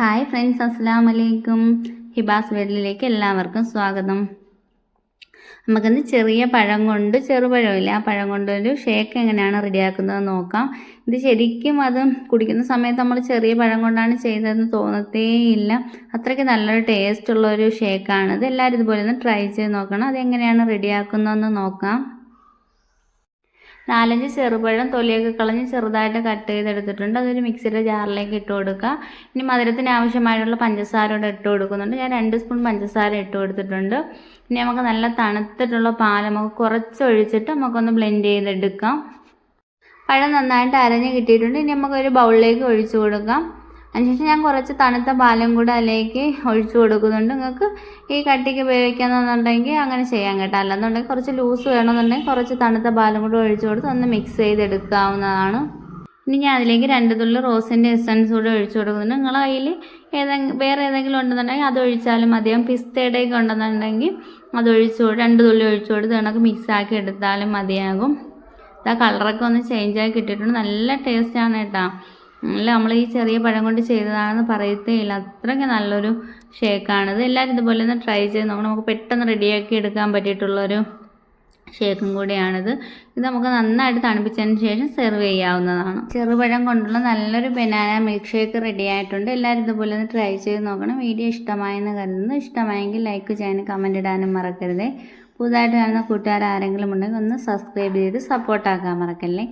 Hi friends അസ്സാം വലൈക്കും ഹിബാസ് വേഡിലേക്ക് എല്ലാവർക്കും സ്വാഗതം. നമുക്കിന്ന് ചെറിയ പഴം കൊണ്ട് ചെറുപഴമില്ല ആ പഴം കൊണ്ടൊരു ഷേക്ക് എങ്ങനെയാണ് റെഡിയാക്കുന്നത് നോക്കാം. ഇത് ശരിക്കും അത് കുടിക്കുന്ന സമയത്ത് നമ്മൾ ചെറിയ പഴം കൊണ്ടാണ് ചെയ്തതെന്ന് തോന്നത്തേയില്ല അത്രയ്ക്ക് നല്ലൊരു ടേസ്റ്റ് ഒരു ഷേക്കാണ്. ഇത് എല്ലാവരും ഇതുപോലെ ഒന്ന് ട്രൈ ചെയ്ത് നോക്കണം. അതെങ്ങനെയാണ് റെഡിയാക്കുന്നതെന്ന് നോക്കാം. നാലഞ്ച് ചെറുപഴം തൊലിയൊക്കെ കളഞ്ഞ് ചെറുതായിട്ട് കട്ട് ചെയ്തെടുത്തിട്ടുണ്ട്. അതൊരു മിക്സിയുടെ ജാറിലേക്ക് ഇട്ട് കൊടുക്കുക. ഇനി മധുരത്തിന് ആവശ്യമായിട്ടുള്ള പഞ്ചസാര കൂടെ ഇട്ട് കൊടുക്കുന്നുണ്ട്. ഞാൻ രണ്ട് സ്പൂൺ പഞ്ചസാര ഇട്ട് കൊടുത്തിട്ടുണ്ട്. ഇനി നമുക്ക് നല്ല തണുത്തിട്ടുള്ള പാൽ നമുക്ക് കുറച്ചൊഴിച്ചിട്ട് നമുക്കൊന്ന് ബ്ലെൻഡ് ചെയ്തെടുക്കാം. പഴം നന്നായിട്ട് അരഞ്ഞ് കിട്ടിയിട്ടുണ്ട്. ഇനി നമുക്കൊരു ബൗളിലേക്ക് ഒഴിച്ചു കൊടുക്കാം. അതിനുശേഷം ഞാൻ കുറച്ച് തണുത്ത പാലും കൂടെ അതിലേക്ക് ഒഴിച്ചു കൊടുക്കുന്നുണ്ട്. നിങ്ങൾക്ക് ഈ കട്ടിക്ക് ഉപയോഗിക്കാമെന്നുണ്ടെങ്കിൽ അങ്ങനെ ചെയ്യാൻ കേട്ടോ. അല്ലെന്നുണ്ടെങ്കിൽ കുറച്ച് ലൂസ് വേണമെന്നുണ്ടെങ്കിൽ കുറച്ച് തണുത്ത പാലും കൂടെ ഒഴിച്ചു കൊടുത്ത് ഒന്ന് മിക്സ് ചെയ്തെടുക്കാവുന്നതാണ്. ഇനി ഞാൻ അതിലേക്ക് രണ്ട് തുള്ളി റോസിന്റെ എസൻസ് കൂടെ ഒഴിച്ചു കൊടുക്കുന്നുണ്ട്. നിങ്ങളെ കയ്യിൽ ഏതെങ്കിലും വേറെ ഏതെങ്കിലും ഉണ്ടെന്നുണ്ടെങ്കിൽ അത് ഒഴിച്ചാലും മതിയാവും പിസ്തയുടെയൊക്കെ ഉണ്ടെന്നുണ്ടെങ്കിൽ അത് ഒഴിച്ചു രണ്ട് തുള്ളി ഒഴിച്ചു കൊടുത്ത് കണക്ക് മിക്സ് ആക്കി എടുത്താലും മതിയാകും. ആ കളറൊക്കെ ഒന്ന് ചേഞ്ച് ആക്കി കിട്ടിയിട്ടുണ്ട്. നല്ല ടേസ്റ്റാണ് കേട്ടോ. അല്ല നമ്മൾ ഈ ചെറിയ പഴം കൊണ്ട് ചെയ്തതാണെന്ന് പറയത്തേ ഇല്ല. അത്രയ്ക്ക് നല്ലൊരു ഷേക്കാണിത് എല്ലാവരും ഇതുപോലെ ഒന്ന് ട്രൈ ചെയ്ത് നോക്കണം. നമുക്ക് പെട്ടെന്ന് റെഡിയാക്കി എടുക്കാൻ പറ്റിയിട്ടുള്ളൊരു ഷേക്കും കൂടിയാണിത്. ഇത് നമുക്ക് നന്നായിട്ട് തണുപ്പിച്ചതിന് ശേഷം സെർവ് ചെയ്യാവുന്നതാണ്. ചെറുപഴം കൊണ്ടുള്ള നല്ലൊരു ബനാന മിൽക്ക് ഷേക്ക് റെഡി ആയിട്ടുണ്ട്. എല്ലാവരും ഇതുപോലെ ഒന്ന് ട്രൈ ചെയ്ത് നോക്കണം. വീഡിയോ ഇഷ്ടമായെന്ന് കരുതുന്നു. ഇഷ്ടമായെങ്കിൽ ലൈക്ക് ചെയ്യാനും കമന്റ് ഇടാനും മറക്കരുതേ. പുതുതായിട്ട് കാണുന്ന കൂട്ടുകാർ ആരെങ്കിലും ഉണ്ടെങ്കിൽ ഒന്ന് സബ്സ്ക്രൈബ് ചെയ്ത് സപ്പോർട്ടാക്കാൻ മറക്കല്ലേ?